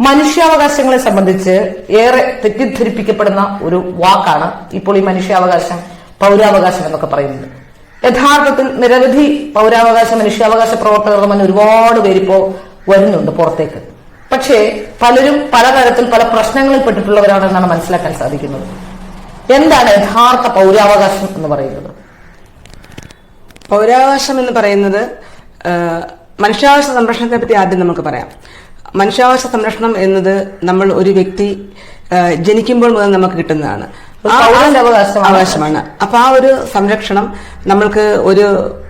മനുഷ്യാവകാശങ്ങളെ സംബന്ധിച്ച് ഏറെ തെറ്റിദ്ധരിപ്പിക്കപ്പെടുന്ന ഒരു വാക്കാണ് ഇപ്പോൾ ഈ മനുഷ്യാവകാശം പൗരാവകാശം എന്നൊക്കെ പറയുന്നത്. യഥാർത്ഥത്തിൽ നിരവധി പൗരാവകാശ മനുഷ്യാവകാശ പ്രവർത്തകർ തമ്മിൽ ഒരുപാട് പേരിപ്പോ വരുന്നുണ്ട് പുറത്തേക്ക്. പക്ഷേ പലരും പലതരത്തിൽ പല പ്രശ്നങ്ങളിൽ പെട്ടിട്ടുള്ളവരാണെന്നാണ് മനസ്സിലാക്കാൻ സാധിക്കുന്നത്. എന്താണ് യഥാർത്ഥ പൗരാവകാശം എന്ന് പറയുന്നത്? പൗരാവകാശം എന്ന് പറയുന്നത് മനുഷ്യാവകാശ സംരക്ഷണത്തെ പറ്റി ആദ്യം നമുക്ക് പറയാം. മനുഷ്യാവകാശ സംരക്ഷണം എന്നത് നമ്മൾ ഒരു വ്യക്തി ജനിക്കുമ്പോൾ മുതൽ നമുക്ക് കിട്ടുന്നതാണ്. അവകാശമാണ്. അപ്പൊ ആ ഒരു സംരക്ഷണം നമ്മൾക്ക് ഒരു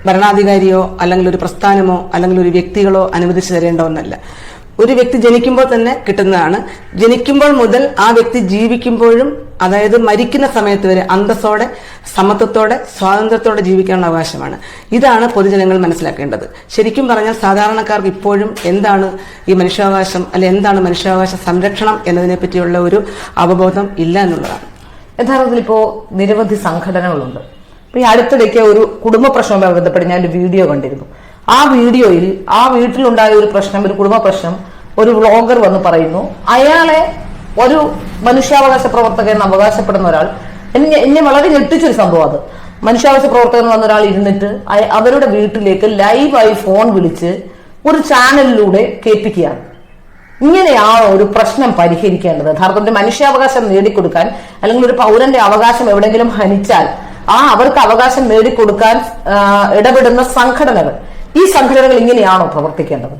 ഭരണാധികാരിയോ അല്ലെങ്കിൽ ഒരു പ്രസ്ഥാനമോ അല്ലെങ്കിൽ ഒരു വ്യക്തികളോ അനുവദിച്ചു തരേണ്ട ഒന്നല്ല. ഒരു വ്യക്തി ജനിക്കുമ്പോൾ തന്നെ കിട്ടുന്നതാണ്. ജനിക്കുമ്പോൾ മുതൽ ആ വ്യക്തി ജീവിക്കുമ്പോഴും അതായത് മരിക്കുന്ന സമയത്ത് വരെ അന്തസ്സോടെ സമത്വത്തോടെ സ്വാതന്ത്ര്യത്തോടെ ജീവിക്കാനുള്ള അവകാശമാണ്. ഇതാണ് പൊതുജനങ്ങൾ മനസ്സിലാക്കേണ്ടത്. ശരിക്കും പറഞ്ഞാൽ സാധാരണക്കാർക്ക് ഇപ്പോഴും എന്താണ് ഈ മനുഷ്യാവകാശം അല്ലെ എന്താണ് മനുഷ്യാവകാശ സംരക്ഷണം എന്നതിനെ പറ്റിയുള്ള ഒരു അവബോധം ഇല്ല എന്നുള്ളതാണ്. യഥാർത്ഥത്തിൽ ഇപ്പോ നിരവധി സംഘടനകളുണ്ട്. ഇപ്പൊ ഈ അടുത്തിടയ്ക്ക് ഒരു കുടുംബ പ്രശ്നവുമായി ബന്ധപ്പെട്ട് ഞാൻ ഒരു വീഡിയോ കണ്ടിരുന്നു. ആ വീഡിയോയിൽ ആ വീട്ടിലുണ്ടായ ഒരു പ്രശ്നം ഒരു കുടുംബ പ്രശ്നം ഒരു വ്ളോഗർ വന്ന് പറയുന്നു. അയാളെ ഒരു മനുഷ്യാവകാശ പ്രവർത്തകൻ അവകാശപ്പെടുന്ന ഒരാൾ എന്നെ എന്നെ വളരെ ഞെട്ടിച്ചൊരു സംഭവം അത്. മനുഷ്യാവകാശ പ്രവർത്തകൻ വന്ന ഒരാൾ ഇരുന്നിട്ട് അവരുടെ വീട്ടിലേക്ക് ലൈവായി ഫോൺ വിളിച്ച് ഒരു ചാനലിലൂടെ കേൾപ്പിക്കുകയാണ്. ഇങ്ങനെയാണോ ഒരു പ്രശ്നം പരിഹരിക്കേണ്ടത് യഥാർത്ഥത്തിൽ മനുഷ്യാവകാശം നേടിക്കൊടുക്കാൻ അല്ലെങ്കിൽ ഒരു പൗരന്റെ അവകാശം എവിടെയെങ്കിലും ഹനിച്ചാൽ ആ അവർക്ക് അവകാശം നേടിക്കൊടുക്കാൻ ഇടപെടുന്ന സംഘടനകൾ. ഈ സംഘടനകൾ ഇങ്ങനെയാണോ പ്രവർത്തിക്കേണ്ടത്?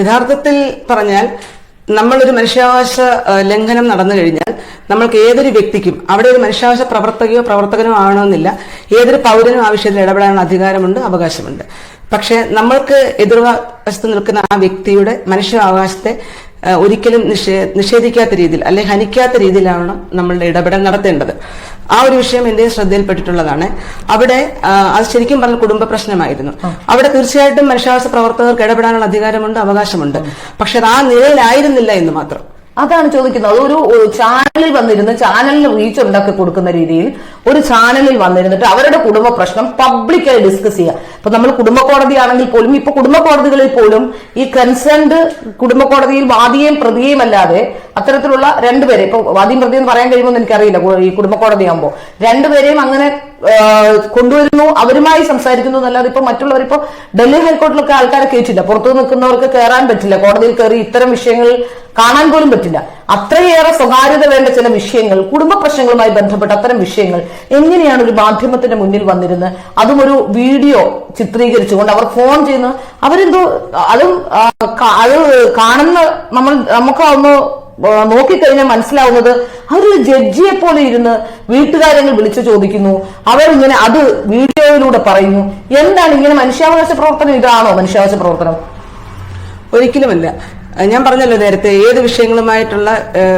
യഥാർത്ഥത്തിൽ പറഞ്ഞാൽ നമ്മളൊരു മനുഷ്യാവകാശ ലംഘനം നടന്നു കഴിഞ്ഞാൽ നമ്മൾക്ക് ഏതൊരു വ്യക്തിക്കും അവിടെ ഒരു മനുഷ്യാവകാശ പ്രവർത്തകയോ പ്രവർത്തകനോ ആവണമെന്നില്ല. ഏതൊരു പൗരനും ആ വിഷയത്തിൽ ഇടപെടാനുള്ള അധികാരമുണ്ട് അവകാശമുണ്ട്. പക്ഷേ നമ്മൾക്ക് എതിർവശത്ത് നിൽക്കുന്ന ആ വ്യക്തിയുടെ മനുഷ്യാവകാശത്തെ ഒരിക്കലും നിഷേ നിഷേധിക്കാത്ത രീതിയിൽ അല്ലെങ്കിൽ ഹനിക്കാത്ത രീതിയിലാണ് നമ്മളുടെ ഇടപെടൽ നടത്തേണ്ടത്. ആ ഒരു വിഷയം എന്റെ ശ്രദ്ധയിൽപ്പെട്ടിട്ടുള്ളതാണ്. അവിടെ അത് ശരിക്കും പറഞ്ഞ കുടുംബ പ്രശ്നമായിരുന്നു. അവിടെ തീർച്ചയായിട്ടും മനുഷ്യാവകാശ പ്രവർത്തകർക്ക് ഇടപെടാനുള്ള അധികാരമുണ്ട് അവകാശമുണ്ട്. പക്ഷെ അത് ആ നിലയിലായിരുന്നില്ല എന്ന് മാത്രം. അതാണ് ചോദിക്കുന്നത്. ഒരു ചാനലിൽ വന്നിരുന്ന് ചാനലിന് റീച്ച് ഉണ്ടാക്കി കൊടുക്കുന്ന രീതിയിൽ ഒരു ചാനലിൽ വന്നിരുന്നിട്ട് അവരുടെ കുടുംബ പ്രശ്നം പബ്ലിക്കായി ഡിസ്കസ് ചെയ്യുക. ഇപ്പൊ നമ്മൾ കുടുംബ കോടതി ആണെങ്കിൽ പോലും ഇപ്പൊ കുടുംബ കോടതികളിൽ പോലും ഈ കൺസേൺഡ് കുടുംബ കോടതിയിൽ വാദിയെയും പ്രതിയെയും അല്ലാതെ അത്തരത്തിലുള്ള രണ്ടുപേരെ ഇപ്പൊ വാദിയും പ്രതി എന്ന് പറയാൻ കഴിയുമെന്ന് എനിക്കറിയില്ല ഈ കുടുംബ കോടതി ആകുമ്പോൾ രണ്ടുപേരെയും അങ്ങനെ കൊണ്ടുവരുന്നു അവരുമായി സംസാരിക്കുന്നു എന്നല്ലാതെ ഇപ്പൊ മറ്റുള്ളവർ ഇപ്പൊ ഡൽഹി ഹൈക്കോടതിയിലൊക്കെ ആൾക്കാരെ കയറ്റില്ല പുറത്തു നിൽക്കുന്നവർക്ക് കയറാൻ പറ്റില്ല. കോടതിയിൽ കയറി ഇത്തരം വിഷയങ്ങൾ കാണാൻ പോലും പറ്റില്ല. അത്രയേറെ സ്വകാര്യത വേണ്ട ചില വിഷയങ്ങൾ കുടുംബ പ്രശ്നങ്ങളുമായി ബന്ധപ്പെട്ട അത്തരം വിഷയങ്ങൾ എങ്ങനെയാണ് ഒരു മാധ്യമത്തിന്റെ മുന്നിൽ വന്നിരുന്ന് അതും ഒരു വീഡിയോ ചിത്രീകരിച്ചുകൊണ്ട് അവർ ഫോൺ ചെയ്യുന്നത് അവരെന്തോ അതും അത് കാണുന്ന നമ്മൾ നമുക്ക് നോക്കിക്കഴിഞ്ഞാൽ മനസ്സിലാവുന്നത് അവരൊരു ജഡ്ജിയെ പോലെ ഇരുന്ന് വീട്ടുകാരെങ്കിൽ വിളിച്ചു ചോദിക്കുന്നു. അവരിങ്ങനെ അത് വീഡിയോയിലൂടെ പറയുന്നു. എന്താണ് ഇങ്ങനെ മനുഷ്യാവകാശ പ്രവർത്തനം? ഇതാണോ മനുഷ്യാവകാശ പ്രവർത്തനം? ഒരിക്കലുമല്ല. ഞാൻ പറഞ്ഞല്ലോ നേരത്തെ ഏത് വിഷയങ്ങളുമായിട്ടുള്ള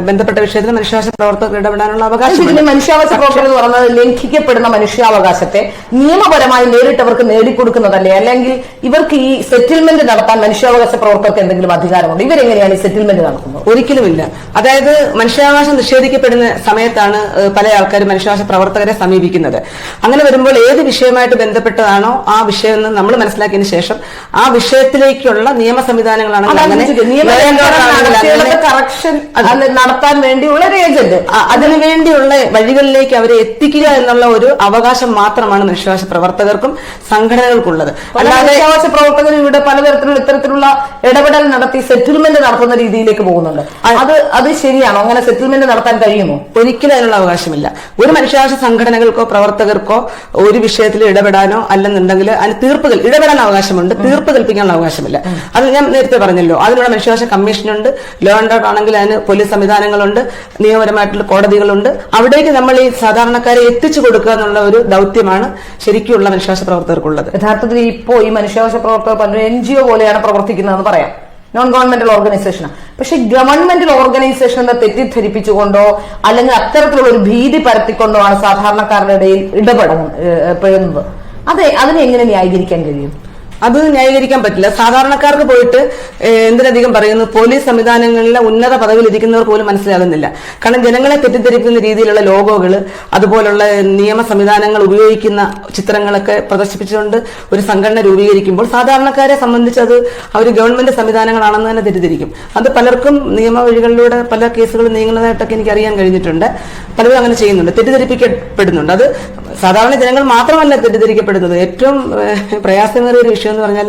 ബന്ധപ്പെട്ട വിഷയത്തിൽ മനുഷ്യാവകാശ പ്രവർത്തകർ ഇടപെടാനുള്ള അവകാശം മനുഷ്യാവകാശ പ്രവർത്തകർ എന്ന് പറയുന്നത് ലംഘിക്കപ്പെടുന്ന മനുഷ്യാവകാശത്തെ നിയമപരമായി നേരിട്ടവർക്ക് നേടിക്കൊടുക്കുന്നതല്ലേ? അല്ലെങ്കിൽ ഇവർക്ക് ഈ സെറ്റിൽമെന്റ് നടത്താൻ മനുഷ്യാവകാശ പ്രവർത്തകർക്ക് എന്തെങ്കിലും അധികാരമുണ്ട്? ഇവരെങ്ങനെയാണ് ഈ സെറ്റിൽമെന്റ് നടത്തുന്നത്? ഒരിക്കലുമില്ല. അതായത് മനുഷ്യാവകാശം നിഷേധിക്കപ്പെടുന്ന സമയത്താണ് പല ആൾക്കാരും മനുഷ്യാവകാശ പ്രവർത്തകരെ സമീപിക്കുന്നത്. അങ്ങനെ വരുമ്പോൾ ഏത് വിഷയമായിട്ട് ബന്ധപ്പെട്ടതാണോ ആ വിഷയം എന്ന് നമ്മൾ മനസ്സിലാക്കിയതിനു ശേഷം ആ വിഷയത്തിലേക്കുള്ള നിയമ സംവിധാനങ്ങളാണ് അങ്ങനെ അങ്ങനെ കറക്ഷൻ നടത്താൻ വേണ്ടിയുള്ള ഒരു ഏജന്റ് അതിനു വേണ്ടിയുള്ള വഴികളിലേക്ക് അവരെ എത്തിക്കുക എന്നുള്ള ഒരു അവകാശം മാത്രമാണ് നിഷ്കാശ പ്രവർത്തകർക്കും സംഘടനകൾക്കുള്ളത്. അല്ലാതെ നിഷ്കാശ പ്രവർത്തകർ ഇവിടെ പലതരത്തിലുള്ള ഇത്തരത്തിലുള്ള ഇടപെടൽ നടത്തി സെറ്റിൽമെന്റ് നടത്തുന്ന രീതിയിലേക്ക് പോകുന്നുണ്ട്. അത് അത് ശരിയാണോ? അങ്ങനെ സെറ്റിൽമെന്റ് നടത്താൻ കഴിയുമോ? ഒരിക്കലും അതിനുള്ള അവകാശമില്ല. ഒരു മനുഷ്യാവകാശ സംഘടനകൾക്കോ പ്രവർത്തകർക്കോ ഒരു വിഷയത്തിൽ ഇടപെടാനോ അല്ലെന്നുണ്ടെങ്കിൽ അതിന് തീർപ്പ് കൽ- ഇടപെടാൻ അവകാശമുണ്ട്. തീർപ്പ് കൽപ്പിക്കാനുള്ള അവകാശമില്ല. അത് ഞാൻ നേരത്തെ പറഞ്ഞല്ലോ. അതിനുള്ള മനുഷ്യാവകാശ കമ്മീഷനുണ്ട്. ലോ ആൻഡ് ഓർഡർ ആണെങ്കിൽ അതിന് പോലീസ് സംവിധാനങ്ങളുണ്ട്. നിയമപരമായിട്ടുള്ള കോടതികളുണ്ട്. അവിടേക്ക് നമ്മൾ ഈ സാധാരണക്കാരെ എത്തിച്ചു കൊടുക്കുക എന്നുള്ള ഒരു ദൗത്യമാണ് ശരിക്കുള്ള മനുഷ്യാവകാശ പ്രവർത്തകർക്കുള്ളത്. യഥാർത്ഥത്തിൽ ഇപ്പോ ഈ മനുഷ്യാവകാശ പ്രവർത്തകർ പലരും എൻ ജി ഒ പോലെയാണ് പ്രവർത്തിക്കുന്നതെന്ന് പറയാം. നോൺ ഗവൺമെന്റൽ ഓർഗനൈസേഷൻ പക്ഷെ ഗവൺമെന്റൽ ഓർഗനൈസേഷനെ തെറ്റിദ്ധരിപ്പിച്ചുകൊണ്ടോ അല്ലെങ്കിൽ അത്തരത്തിലുള്ള ഒരു ഭീതി പരത്തിക്കൊണ്ടോ ആണ് സാധാരണക്കാരുടെ ഇടയിൽ ഇടപെടുന്നത് പെടുന്നത് അതെ അതിനെ എങ്ങനെ ന്യായീകരിക്കാൻ കഴിയും? അത് ന്യായീകരിക്കാൻ പറ്റില്ല. സാധാരണക്കാർക്ക് പോയിട്ട് എന്തിനധികം പറയുന്നു? പോലീസ് സംവിധാനങ്ങളിലെ ഉന്നത പദവിയിൽ ഇരിക്കുന്നവർ പോലും മനസ്സിലാകുന്നില്ല. കാരണം ജനങ്ങളെ തെറ്റിദ്ധരിക്കുന്ന രീതിയിലുള്ള ലോഗോകൾ അതുപോലുള്ള നിയമ സംവിധാനങ്ങൾ ഉപയോഗിക്കുന്ന ചിത്രങ്ങളൊക്കെ പ്രദർശിപ്പിച്ചുകൊണ്ട് ഒരു സംഘടന രൂപീകരിക്കുമ്പോൾ സാധാരണക്കാരെ സംബന്ധിച്ച് അത് അവർ ഗവൺമെന്റ് സംവിധാനങ്ങളാണെന്ന് തന്നെ തെറ്റിദ്ധരിക്കും. അത് പലർക്കും നിയമ വഴികളിലൂടെ പല കേസുകൾ നീങ്ങുന്നതായിട്ടൊക്കെ എനിക്ക് അറിയാൻ കഴിഞ്ഞിട്ടുണ്ട്. പലരും അങ്ങനെ ചെയ്യുന്നുണ്ട്. തെറ്റിദ്ധരിപ്പിക്കപ്പെടുന്നുണ്ട്. അത് സാധാരണ ജനങ്ങൾ മാത്രമല്ല തെറ്റിദ്ധരിക്കപ്പെടുന്നത്. ഏറ്റവും പ്രയാസമേറിയ ഒരു വിഷയം എന്ന് പറഞ്ഞാൽ